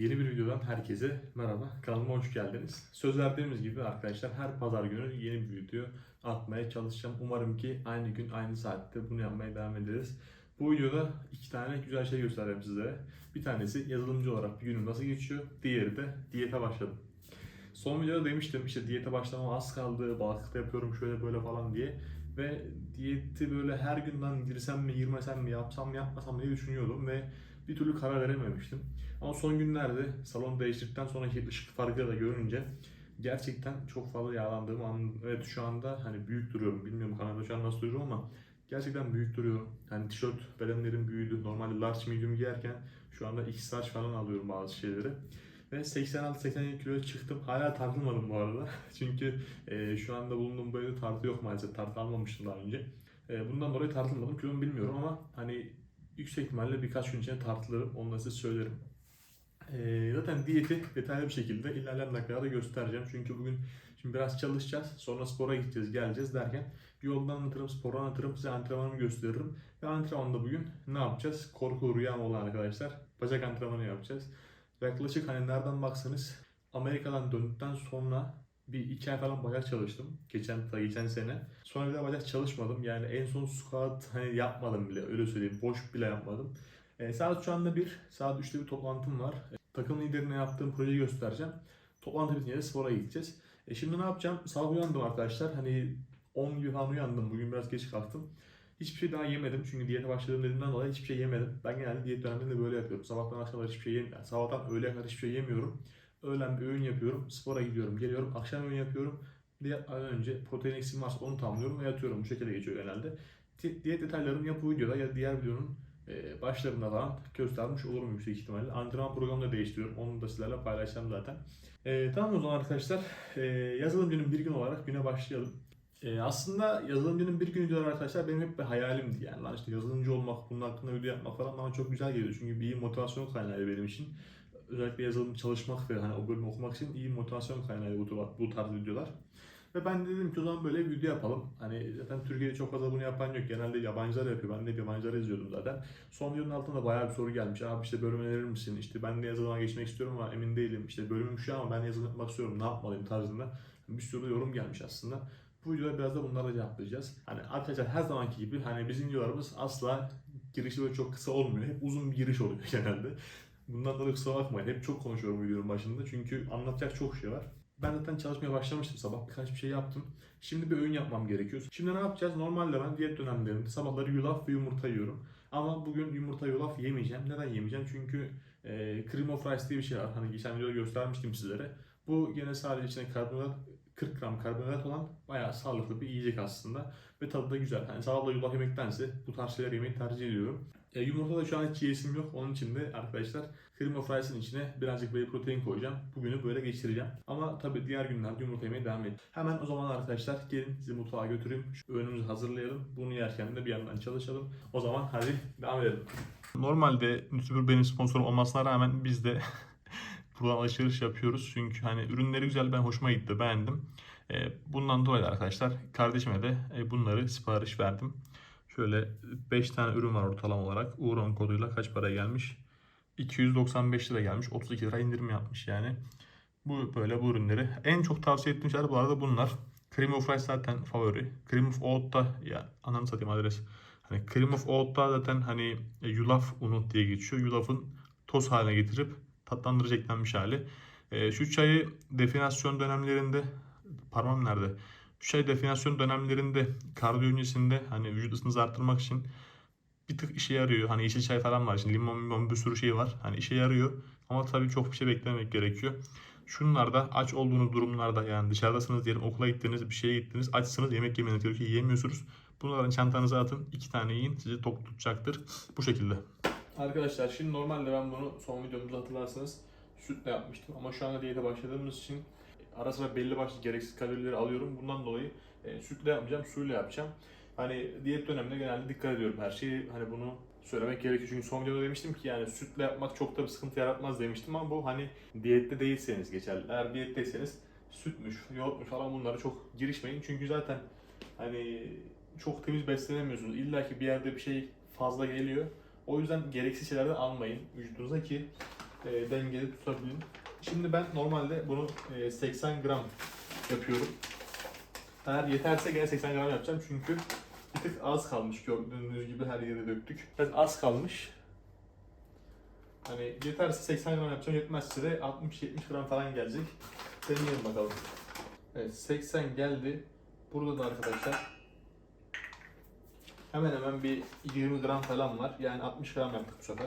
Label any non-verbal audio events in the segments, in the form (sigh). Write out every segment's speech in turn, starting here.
Yeni bir videodan herkese merhaba. Kanalıma hoş geldiniz. Söz verdiğimiz gibi arkadaşlar her pazar günü yeni bir video atmaya çalışacağım. Umarım ki aynı gün aynı saatte bunu yapmaya devam ederiz. Bu videoda iki tane güzel şey göstereceğim sizlere. Bir tanesi yazılımcı olarak bir günüm nasıl geçiyor. Diğeri de diyete başladım. Son videoda demiştim işte diyete başlamam az kaldı, balıkta yapıyorum şöyle böyle falan diye. Ve diyeti böyle her günden girsem mi girmesem mi yapsam mı yapmasam mı diye düşünüyordum ve bir türlü karar verememiştim. Ama son günlerde salon değiştirdikten sonraki ışık farkı da görünce gerçekten çok fazla yağlandığımı anladım. Evet şu anda hani büyük duruyorum. Bilmiyorum kamerada şu an nasıl duruyorum ama gerçekten büyük duruyorum. Hani tişört bedenlerim büyüdü. Normalde large medium giyerken şu anda x large falan alıyorum bazı şeyleri. Ve 86-87 kiloya çıktım. Hala tartılmadım bu arada. (laughs) Çünkü e, şu anda bulunduğum bu evde tartı yok maalesef. Tartı almamıştım daha önce. E, bundan dolayı tartılmadım. Kilomu bilmiyorum ama hani yüksek ihtimalle birkaç gün içinde tartılırım. Da size söylerim. Ee, zaten diyeti detaylı bir şekilde ilerleyen dakikalarda göstereceğim. Çünkü bugün şimdi biraz çalışacağız. Sonra spora gideceğiz, geleceğiz derken yoldan anlatırım, sporu anlatırım, size antrenmanımı gösteririm. Ve antrenmanda bugün ne yapacağız? Korku rüyam olan arkadaşlar. Bacak antrenmanı yapacağız. Yaklaşık hani nereden baksanız Amerika'dan döndükten sonra bir iki ay falan bacak çalıştım. Geçen geçen sene. Sonra bir daha bacak çalışmadım. Yani en son squat hani yapmadım bile. Öyle söyleyeyim. Boş bile yapmadım. E, saat şu anda bir. Saat 3'te bir toplantım var. E, takım liderine yaptığım projeyi göstereceğim. Toplantı bitince de spora gideceğiz. E, şimdi ne yapacağım? Sabah uyandım arkadaşlar. Hani 10 gibi falan uyandım. Bugün biraz geç kalktım. Hiçbir şey daha yemedim. Çünkü diyete başladığım dediğimden dolayı hiçbir şey yemedim. Ben genelde diyet döneminde böyle yapıyorum. Sabahtan akşama kadar hiçbir şey yemiyorum. Yani sabahtan öğleye kadar hiçbir şey yemiyorum. Öğlen bir öğün yapıyorum. Spora gidiyorum. Geliyorum. Akşam öğün yapıyorum. Bir de önce protein eksiğim varsa onu tamamlıyorum ve yatıyorum. Bu şekilde geçiyor genelde. Di- Diyet detaylarını ya bu videoda ya diğer videonun e, başlarında falan göstermiş olurum yüksek ihtimalle. Antrenman programını da değiştiriyorum. Onu da sizlerle paylaşacağım zaten. E, tamam o zaman arkadaşlar. E, yazılımcının bir gün olarak güne başlayalım. E, aslında yazılımcının bir gün videoları arkadaşlar benim hep bir hayalimdi yani. Lan işte yazılımcı olmak, bunun hakkında video yapmak falan bana çok güzel geliyor. Çünkü bir motivasyon kaynağı benim için. Özellikle yazılım çalışmak ve hani o bölümü okumak için iyi motivasyon kaynağı bu, bu tarz videolar. Ve ben de dedim ki o zaman böyle bir video yapalım. Hani zaten Türkiye'de çok fazla bunu yapan yok. Genelde yabancılar yapıyor. Ben de yabancıları izliyordum zaten. Son videonun altında bayağı bir soru gelmiş. Abi işte bölüm önerir misin? İşte ben de yazılıma geçmek istiyorum ama emin değilim. İşte bölümüm şu ama ben yazılım yapmak istiyorum. Ne yapmalıyım tarzında. Bir sürü yorum gelmiş aslında. Bu videoda biraz da bunlara cevaplayacağız. Hani arkadaşlar her zamanki gibi hani bizim videolarımız asla girişi böyle çok kısa olmuyor. Hep uzun bir giriş oluyor (laughs) genelde. Bundan dolayı kusura bakmayın. Hep çok konuşuyorum videonun başında. Çünkü anlatacak çok şey var. Ben zaten çalışmaya başlamıştım sabah. Birkaç bir şey yaptım. Şimdi bir öğün yapmam gerekiyor. Şimdi ne yapacağız? Normalde ben diyet dönemlerinde sabahları yulaf ve yumurta yiyorum. Ama bugün yumurta yulaf yemeyeceğim. Neden yemeyeceğim? Çünkü e, cream of rice diye bir şey var. Hani geçen videoda göstermiştim sizlere. Bu gene sadece içine karbonhidrat 40 gram karbonhidrat olan bayağı sağlıklı bir yiyecek aslında. Ve tadı da güzel. Hani sabahla yulaf yemektense bu tarz şeyler yemeyi tercih ediyorum. E, yumurta da şu an hiç yiyesim yok. Onun için de arkadaşlar cream of içine birazcık whey protein koyacağım. Bugünü böyle geçireceğim. Ama tabii diğer günlerde yumurta yemeye devam edeceğim. Hemen o zaman arkadaşlar gelin sizi mutfağa götüreyim. Şu öğünümüzü hazırlayalım. Bunu yerken de bir yandan çalışalım. O zaman hadi devam edelim. Normalde YouTuber benim sponsorum olmasına rağmen biz de (laughs) buradan alışveriş yapıyoruz. Çünkü hani ürünleri güzel ben hoşuma gitti beğendim. E, Bundan dolayı arkadaşlar kardeşime de e, bunları sipariş verdim. Şöyle 5 tane ürün var ortalama olarak. Uğur'un koduyla kaç para gelmiş? 295 lira gelmiş. 32 lira indirim yapmış yani. Bu böyle bu ürünleri. En çok tavsiye ettiğim şeyler bu arada bunlar. Cream of Rice zaten favori. Cream of Oat ya ananı satayım adres. Hani Cream of Oat zaten hani e, yulaf unu diye geçiyor. Yulafın toz haline getirip tatlandırıcı eklenmiş hali. E, şu çayı definasyon dönemlerinde parmağım nerede? Çay definasyon dönemlerinde kardiyo öncesinde hani vücut ısınızı arttırmak için bir tık işe yarıyor. Hani yeşil çay falan var. Şimdi limon limon bir sürü şey var. Hani işe yarıyor. Ama tabii çok bir şey beklememek gerekiyor. Şunlar da aç olduğunuz durumlarda yani dışarıdasınız diyelim okula gittiniz bir şeye gittiniz açsınız yemek yemeniz gerekiyor yiyemiyorsunuz. Bunların çantanıza atın iki tane yiyin sizi tok tutacaktır bu şekilde. Arkadaşlar şimdi normalde ben bunu son videomuzda hatırlarsanız sütle yapmıştım ama şu anda diyete başladığımız için ara sıra belli başlı gereksiz kalorileri alıyorum. Bundan dolayı e, sütle yapmayacağım suyla yapacağım. Hani diyet döneminde genelde dikkat ediyorum her şeyi. Hani bunu söylemek gerekiyor. Çünkü son videoda demiştim ki yani sütle yapmak çok da bir sıkıntı yaratmaz demiştim ama bu hani diyette değilseniz geçerli. Eğer diyetteyseniz sütmüş, yoğurtmuş falan bunlara çok girişmeyin. Çünkü zaten hani çok temiz beslenemiyorsunuz. İlla ki bir yerde bir şey fazla geliyor. O yüzden gereksiz şeylerden almayın vücudunuza ki e, dengeli tutabilin. Şimdi ben normalde bunu e, 80 gram yapıyorum. Eğer yeterse gene 80 gram yapacağım çünkü bir tık az kalmış gördüğünüz gibi her yere döktük. Biraz az kalmış. Hani yeterse 80 gram yapacağım, yetmezse de 60-70 gram falan gelecek. Deneyelim bakalım. Evet 80 geldi. Burada da arkadaşlar hemen hemen bir 20 gram falan var. Yani 60 gram yaptık bu sefer.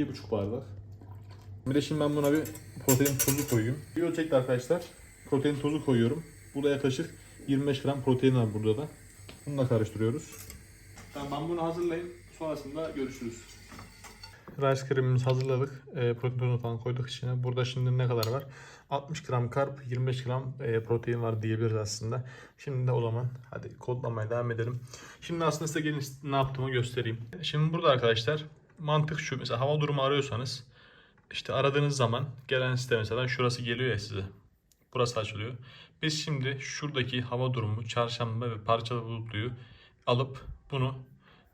Bir buçuk bardak. Bir de şimdi ben buna bir protein tozu koyayım. Bir ölçekte arkadaşlar protein tozu koyuyorum. Burada yaklaşık 25 gram protein var burada da. Bunu da karıştırıyoruz. Tamam ben bunu hazırlayayım. Sonrasında görüşürüz. Rice cream'imizi hazırladık. E, protein tozunu falan koyduk içine. Burada şimdi ne kadar var? 60 gram karp, 25 gram e, protein var diyebiliriz aslında. Şimdi de o zaman hadi kodlamaya devam edelim. Şimdi aslında size gelin ne yaptığımı göstereyim. Şimdi burada arkadaşlar mantık şu. Mesela hava durumu arıyorsanız işte aradığınız zaman gelen site mesela şurası geliyor ya size. Burası açılıyor. Biz şimdi şuradaki hava durumu, çarşamba ve parçalı bulutluyu alıp bunu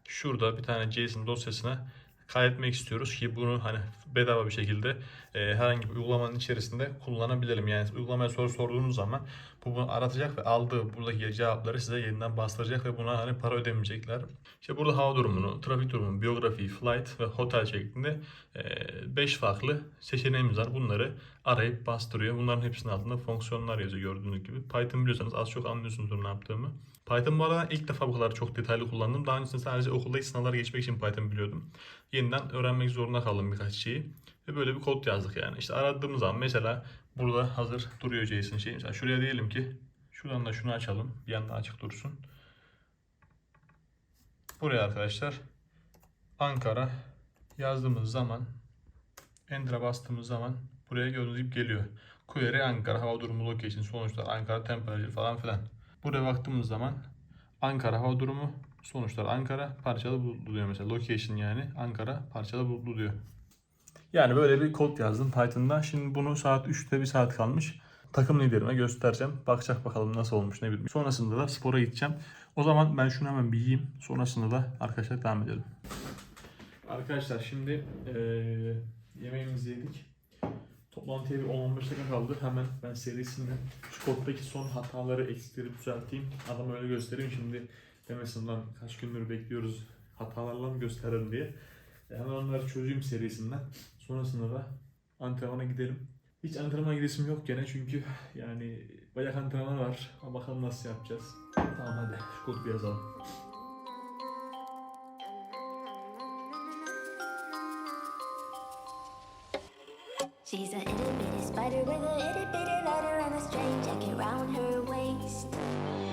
şurada bir tane JSON dosyasına kaydetmek istiyoruz ki bunu hani bedava bir şekilde e, herhangi bir uygulamanın içerisinde kullanabilelim. Yani uygulamaya soru sorduğunuz zaman bu bunu aratacak ve aldığı buradaki cevapları size yeniden bastıracak ve buna hani para ödemeyecekler. İşte burada hava durumunu, trafik durumunu, biyografi, flight ve hotel şeklinde 5 farklı seçeneğimiz var. Bunları arayıp bastırıyor. Bunların hepsinin altında fonksiyonlar yazıyor gördüğünüz gibi. Python biliyorsanız az çok anlıyorsunuzdur ne yaptığımı. Python bu arada ilk defa bu kadar çok detaylı kullandım. Daha öncesinde sadece okuldaki sınavlara geçmek için Python biliyordum. Yeniden öğrenmek zorunda kaldım birkaç şeyi. Ve böyle bir kod yazdık yani. İşte aradığımız zaman mesela burada hazır duruyor JSON şey. Mesela şuraya diyelim ki şuradan da şunu açalım. Bir yanda açık dursun. Buraya arkadaşlar Ankara yazdığımız zaman Enter'a bastığımız zaman buraya gördüğünüz gibi geliyor. Query Ankara hava durumu location sonuçlar Ankara temperature falan filan. Buraya baktığımız zaman Ankara hava durumu sonuçlar Ankara parçalı bulutlu diyor mesela location yani Ankara parçalı bulutlu diyor. Yani böyle bir kod yazdım Python'da. Şimdi bunu saat 3'te bir saat kalmış. Takım liderime göstereceğim. Bakacak bakalım nasıl olmuş ne bileyim. Sonrasında da spora gideceğim. O zaman ben şunu hemen bir yiyeyim. Sonrasında da arkadaşlar devam edelim. Arkadaşlar şimdi eee yemeğimizi yedik. Toplantıya bir 10-15 dakika kaldı. Hemen ben serisinden şu son hataları, eksikleri düzelteyim. Adama öyle göstereyim. Şimdi demesin lan kaç gündür bekliyoruz hatalarla mı gösterelim diye. E, Hemen onları çözeyim serisinden. Sonrasında da antrenmana gidelim. Hiç antrenmana gidesim yok gene çünkü yani bayağı antrenman var. Ama bakalım nasıl yapacağız. Tamam hadi şu kodu yazalım. She's a itty bitty spider with a itty bitty letter and a strange jacket round her waist.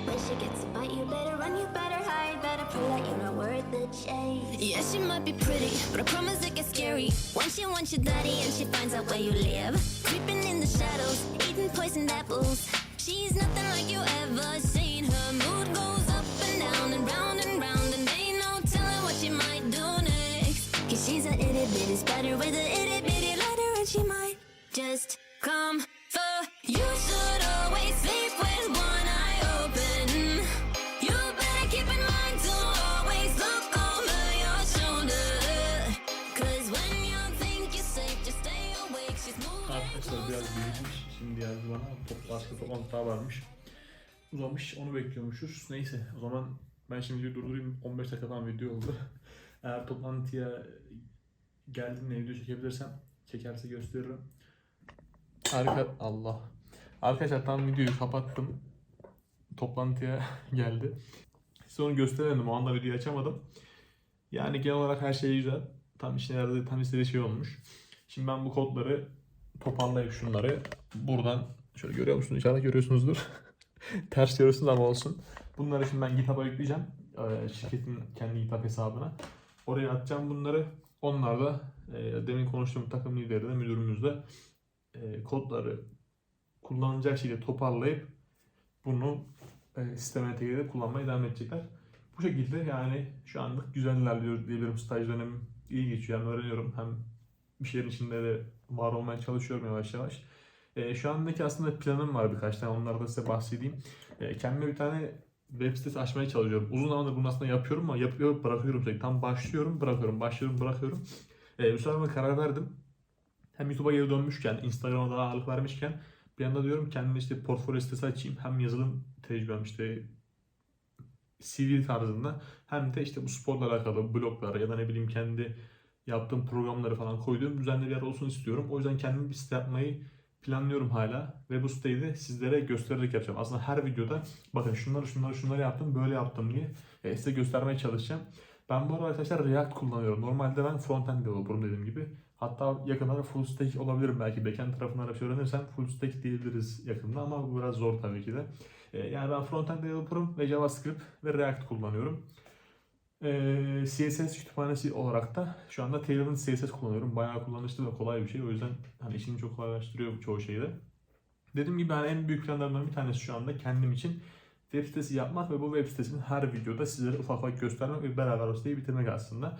When she gets a bite, you better run, you better hide, better pray that you're not worth the chase. Yeah, she might be pretty, but I promise it gets scary. Once she wants your daddy and she finds out where you live. Creeping in the shadows, eating poisoned apples. She's nothing like you ever seen. Just come for you should always sleep with one eye open. You better keep in mind to always look over your shoulder. Cause when you think you're safe, just stay awake. She's moving. Arkadaşlar biraz büyümüş. Şimdi yazdı bana. Top, başka toplantı daha varmış. Uzamış. Onu bekliyormuşuz. Neyse o zaman ben şimdi durdurayım. 15 dakika falan video oldu. (laughs) Eğer toplantıya geldiğinde video çekebilirsem çekerse gösteririm. Arka Allah. Arkadaşlar tam videoyu kapattım. Toplantıya (laughs) geldi. Size onu gösteremedim. O anda videoyu açamadım. Yani genel olarak her şey güzel. Tam işine yaradığı tam istediği şey olmuş. Şimdi ben bu kodları toparlayıp şunları buradan şöyle görüyor musunuz? İnşallah görüyorsunuzdur. (laughs) Ters görüyorsunuz ama olsun. Bunları şimdi ben GitHub'a yükleyeceğim. Ee, Şirketin kendi GitHub hesabına. Oraya atacağım bunları. Onlar da e, demin konuştuğum takım lideri de müdürümüz de e, kodları kullanılacak şekilde toparlayıp bunu e, sisteme entegre kullanmaya devam edecekler. Bu şekilde yani şu anlık güzel ilerliyor diyebilirim. Staj dönemim iyi geçiyor. Hem öğreniyorum hem bir şeylerin içinde de var olmaya çalışıyorum yavaş yavaş. E, şu andaki aslında planım var birkaç tane. Onları da size bahsedeyim. E, kendime bir tane web sitesi açmaya çalışıyorum. Uzun zamandır bunu aslında yapıyorum ama yapıyor bırakıyorum sürekli. Tam başlıyorum bırakıyorum başlıyorum bırakıyorum. Ee, bu sefer karar verdim. Hem YouTube'a geri dönmüşken, Instagram'a daha ağırlık vermişken bir anda diyorum kendime işte portfolyo sitesi açayım. Hem yazılım tecrübem işte CV tarzında hem de işte bu sporla alakalı bloglar ya da ne bileyim kendi yaptığım programları falan koyduğum düzenli bir yer olsun istiyorum. O yüzden kendim bir site yapmayı planlıyorum hala ve bu siteyi de sizlere göstererek yapacağım. Aslında her videoda bakın şunları şunları şunları yaptım böyle yaptım diye e, size göstermeye çalışacağım. Ben bu arada arkadaşlar React kullanıyorum. Normalde ben frontend developer'ım dediğim gibi. Hatta yakında full stack olabilirim belki. Backend tarafından bir şey öğrenirsem full stack diyebiliriz yakında ama bu biraz zor tabii ki de. E, yani ben frontend developer'ım ve JavaScript ve React kullanıyorum. Ee, CSS kütüphanesi olarak da şu anda Tailwind CSS kullanıyorum. Bayağı kullanışlı ve kolay bir şey. O yüzden hani işimi çok kolaylaştırıyor çoğu şeyde. Dediğim gibi ben en büyük planlarımdan bir tanesi şu anda kendim için web sitesi yapmak ve bu web sitesini her videoda sizlere ufak ufak göstermek ve beraber o siteyi bitirmek aslında.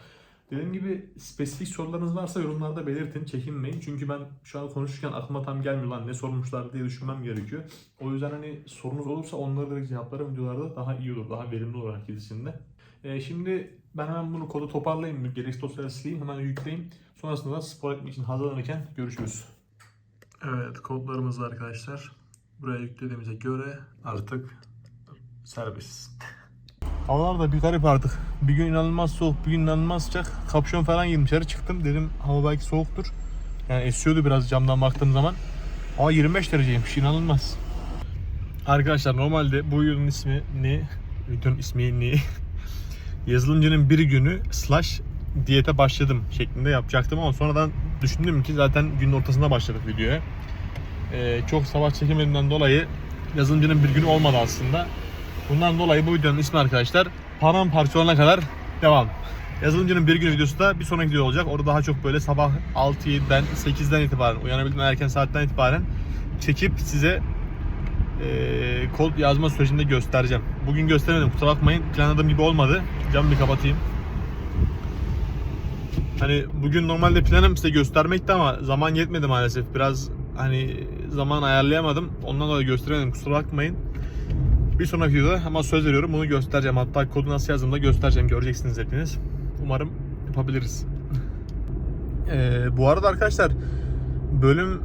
Dediğim gibi spesifik sorularınız varsa yorumlarda belirtin, çekinmeyin. Çünkü ben şu an konuşurken aklıma tam gelmiyor lan ne sormuşlar diye düşünmem gerekiyor. O yüzden hani sorunuz olursa onları direkt cevaplarım videolarda daha iyi olur, daha verimli olur herkesinde. Ee, şimdi ben hemen bunu kodu toparlayayım, gereksiz dosyaları sileyim, hemen yükleyeyim. Sonrasında da spor etmek için hazırlanırken görüşürüz. Evet, kodlarımız arkadaşlar. Buraya yüklediğimize göre artık serbest. Havalar da bir garip artık. Bir gün inanılmaz soğuk, bir gün inanılmaz sıcak. Kapşon falan giydim dışarı çıktım. Dedim hava belki soğuktur. Yani esiyordu biraz camdan baktığım zaman. Ama 25 dereceymiş inanılmaz. Arkadaşlar normalde bu videonun ismi ne? Videonun ismi ne? (laughs) Yazılımcının bir günü slash diyete başladım şeklinde yapacaktım ama sonradan düşündüm ki zaten günün ortasında başladık videoya. Ee, çok sabah çekemediğimden dolayı yazılımcının bir günü olmadı aslında. Bundan dolayı bu videonun ismi arkadaşlar paramparça olana kadar devam. Yazılımcının bir günü videosu da bir sonraki video olacak. Orada daha çok böyle sabah 6-7'den 8'den itibaren uyanabildiğim erken saatten itibaren çekip size eee, kod yazma sürecinde göstereceğim. Bugün gösteremedim kusura bakmayın. Planladığım gibi olmadı. Camı bir kapatayım. Hani bugün normalde planım size göstermekti ama zaman yetmedi maalesef. Biraz hani zaman ayarlayamadım. Ondan dolayı gösteremedim. Kusura bakmayın. Bir sonraki videoda ama söz veriyorum bunu göstereceğim. Hatta kodu nasıl yazdığımı da göstereceğim. Göreceksiniz hepiniz. Umarım yapabiliriz. (laughs) Ee, bu arada arkadaşlar bölüm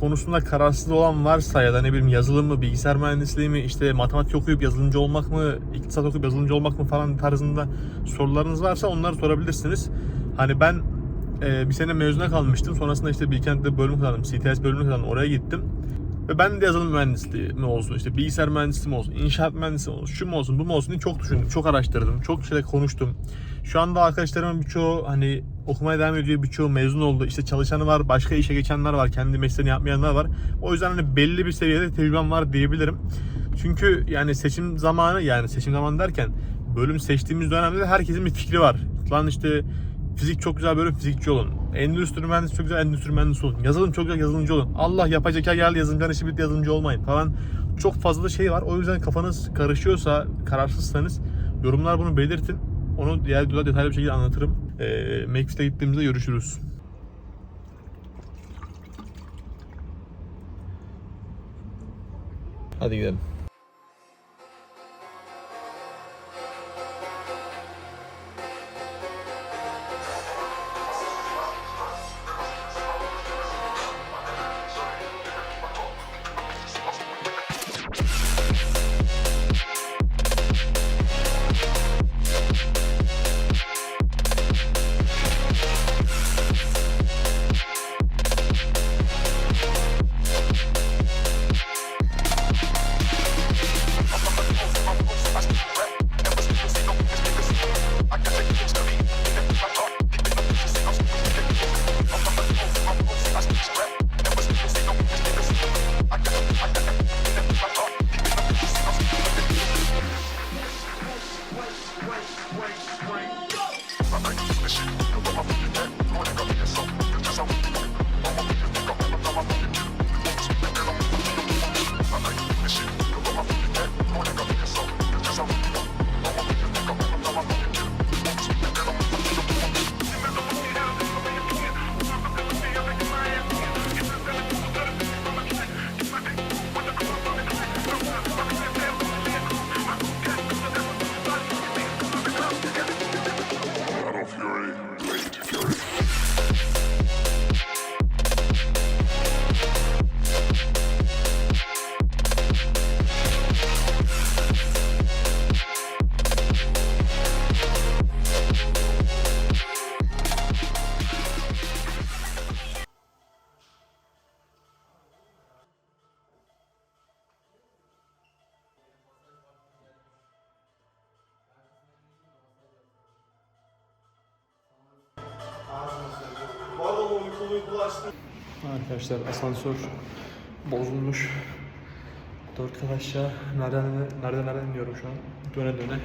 konusunda kararsız olan varsa ya da ne bileyim yazılım mı, bilgisayar mühendisliği mi, işte matematik okuyup yazılımcı olmak mı, iktisat okuyup yazılımcı olmak mı falan tarzında sorularınız varsa onları sorabilirsiniz. Hani ben e, bir sene mezuna kalmıştım. Sonrasında işte Bilkent'te bölüm kazandım. CTS bölümü kazandım. Oraya gittim. Ve ben de yazılım mühendisliği mi olsun, işte bilgisayar mühendisliği mi olsun, inşaat mühendisliği mi olsun, şu mu olsun, bu mu olsun diye çok düşündüm, çok araştırdım, çok şeyle konuştum. Şu anda arkadaşlarımın birçoğu hani okumaya devam ediyor, birçoğu mezun oldu. İşte çalışanı var, başka işe geçenler var, kendi mesleğini yapmayanlar var. O yüzden hani belli bir seviyede tecrübem var diyebilirim. Çünkü yani seçim zamanı, yani seçim zamanı derken bölüm seçtiğimiz dönemde de herkesin bir fikri var. Lan işte Fizik çok güzel bölüm fizikçi olun. Endüstri mühendisi çok güzel endüstri mühendisi olun. Yazılım çok güzel yazılımcı olun. Allah yapay zeka geldi yazılımcıların işi bitti yazılımcı olmayın falan. Çok fazla şey var. O yüzden kafanız karışıyorsa, kararsızsanız yorumlar bunu belirtin. Onu diğer videoda detaylı bir şekilde anlatırım. Ee, Max'te gittiğimizde görüşürüz. Hadi gidelim. Arkadaşlar asansör bozulmuş. Dört kat aşağı. Nereden nereden nereden iniyorum şu an. Döne döne.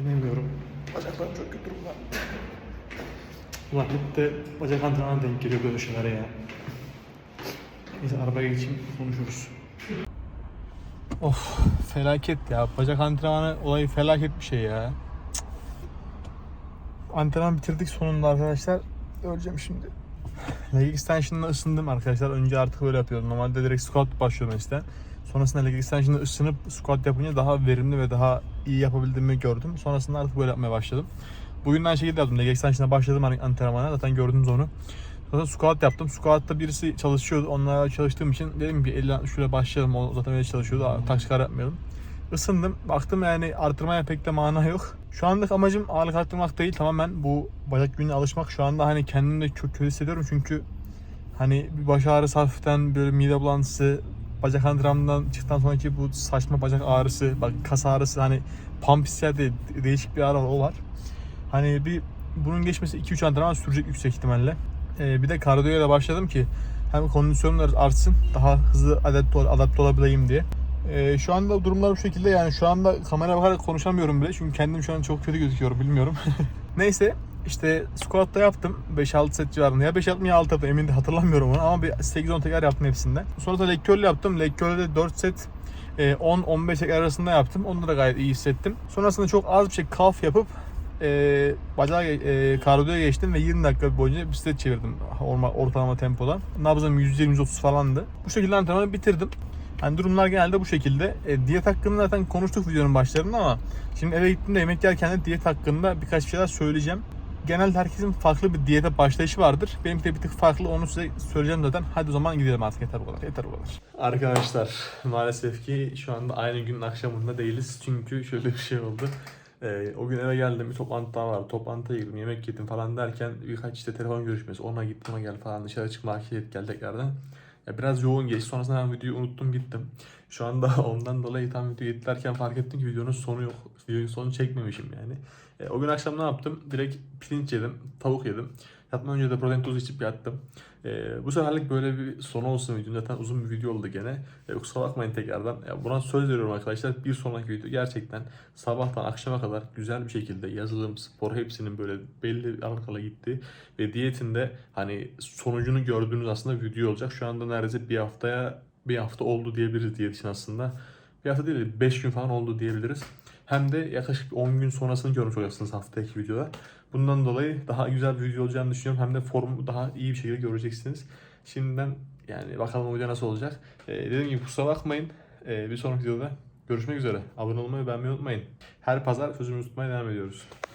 İnemiyorum. Bacaklarım çok kötü durumda. Ulan hep de bacak antrenmanı denk geliyor böyle şeylere ya. Neyse arabaya geçeyim konuşuruz. Of felaket ya. Bacak antrenmanı olayı felaket bir şey ya. Cık. Antrenman bitirdik sonunda arkadaşlar. Öleceğim şimdi. Leg extension'la ısındım arkadaşlar. Önce artık böyle yapıyordum. Normalde direkt squat başlıyordum işte. Sonrasında leg extension'la ısınıp squat yapınca daha verimli ve daha iyi yapabildiğimi gördüm. Sonrasında artık böyle yapmaya başladım. Bugün aynı şekilde yaptım. Leg extension'a başladım antrenmana. Zaten gördünüz onu. Sonra squat yaptım. Squat'ta birisi çalışıyordu. Onlarla çalıştığım için dedim ki 50 şöyle başlayalım. O zaten öyle çalışıyordu. Aa, Tak çıkar yapmayalım. Isındım. Baktım yani artırmaya pek de mana yok. Şu anlık amacım ağırlık arttırmak değil. Tamamen bu bacak gününe alışmak. Şu anda hani kendimde çok kötü hissediyorum. Çünkü hani bir baş ağrısı hafiften böyle mide bulantısı, bacak antrenmanından çıktıktan sonraki bu saçma bacak ağrısı, bak kas ağrısı hani pump değil, değişik bir ağrı var, o var. Hani bir bunun geçmesi 2-3 antrenman sürecek yüksek ihtimalle. Ee, bir de kardiyoya da başladım ki hem kondisyonum da artsın, daha hızlı adapte, adapte olabileyim diye. Ee, şu anda durumlar bu şekilde yani şu anda kamera bakarak konuşamıyorum bile çünkü kendim şu an çok kötü gözüküyorum bilmiyorum. (laughs) Neyse işte squat'ta yaptım 5-6 set civarında ya 5 yaptım ya 6 yaptım emin de hatırlamıyorum onu ama bir 8-10 tekrar yaptım hepsinde. Sonra da leg curl yaptım. Leg curl'de 4 set e, 10-15 tekrar arasında yaptım. Onu da gayet iyi hissettim. Sonrasında çok az bir şey kalf yapıp e, bacağı e, kardiyoya geçtim ve 20 dakika boyunca bisiklet çevirdim orma, ortalama tempoda. Nabzım 120-130 falandı. Bu şekilde antrenmanı bitirdim. Hani durumlar genelde bu şekilde. E, diyet hakkında zaten konuştuk videonun başlarında ama şimdi eve gittiğimde yemek yerken de diyet hakkında birkaç bir şeyler söyleyeceğim. Genelde herkesin farklı bir diyete başlayışı vardır. Benimki de bir tık farklı onu size söyleyeceğim zaten. Hadi o zaman gidelim artık yeter bu kadar. Yeter bu kadar. Arkadaşlar maalesef ki şu anda aynı günün akşamında değiliz. Çünkü şöyle bir şey oldu. Ee, o gün eve geldim bir toplantı daha vardı. Toplantıya girdim yemek yedim falan derken birkaç işte telefon görüşmesi ona gittim ona gel falan dışarı çık market gel tekrardan. Ya biraz yoğun geçti. Sonrasında ben videoyu unuttum gittim. Şu anda (laughs) ondan dolayı tam video editlerken fark ettim ki videonun sonu yok. Videonun sonu çekmemişim yani. E, o gün akşam ne yaptım? Direkt pirinç yedim, tavuk yedim. Yatmadan önce de protein tozu içip yattım. E, bu seferlik böyle bir sonu olsun videonun. Zaten uzun bir video oldu gene. E, kusura bakmayın tekrardan. Ya, buna söz veriyorum arkadaşlar. Bir sonraki video gerçekten sabahtan akşama kadar güzel bir şekilde yazılım, spor hepsinin böyle belli aralıkla gitti. Ve diyetinde hani sonucunu gördüğünüz aslında video olacak. Şu anda neredeyse bir haftaya bir hafta oldu diyebiliriz diyet için aslında. Bir hafta değil 5 gün falan oldu diyebiliriz. Hem de yaklaşık bir 10 gün sonrasını görmüş olacaksınız haftaki videoda. Bundan dolayı daha güzel bir video olacağını düşünüyorum. Hem de formu daha iyi bir şekilde göreceksiniz. Şimdiden yani bakalım o video nasıl olacak. Ee, dediğim gibi kusura bakmayın. Ee, bir sonraki videoda görüşmek üzere. Abone olmayı beğenmeyi unutmayın. Her pazar sözümüzü tutmaya devam ediyoruz.